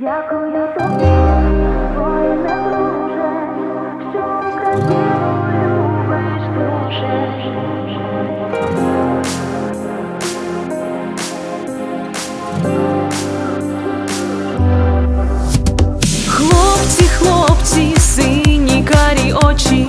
Дякую тобі, ой, не друже, що Україну любиш дуже. Хлопці, хлопці, сині карі очі.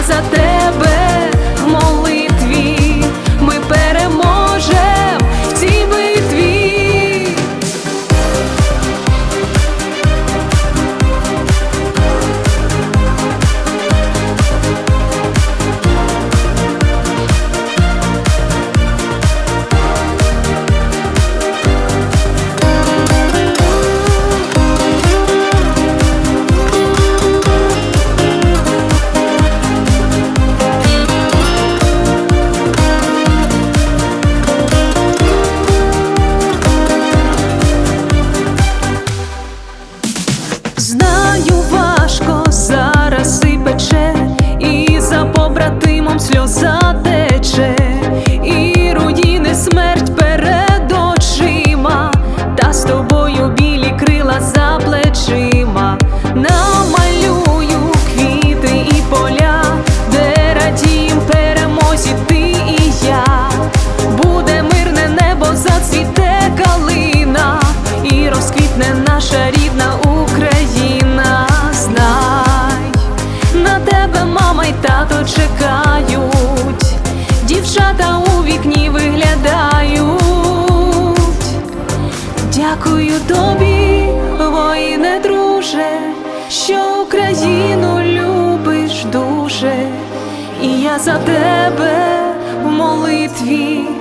casa Дякую тобі, воїне, друже, що Україну любиш дуже, і я за тебе в молитві.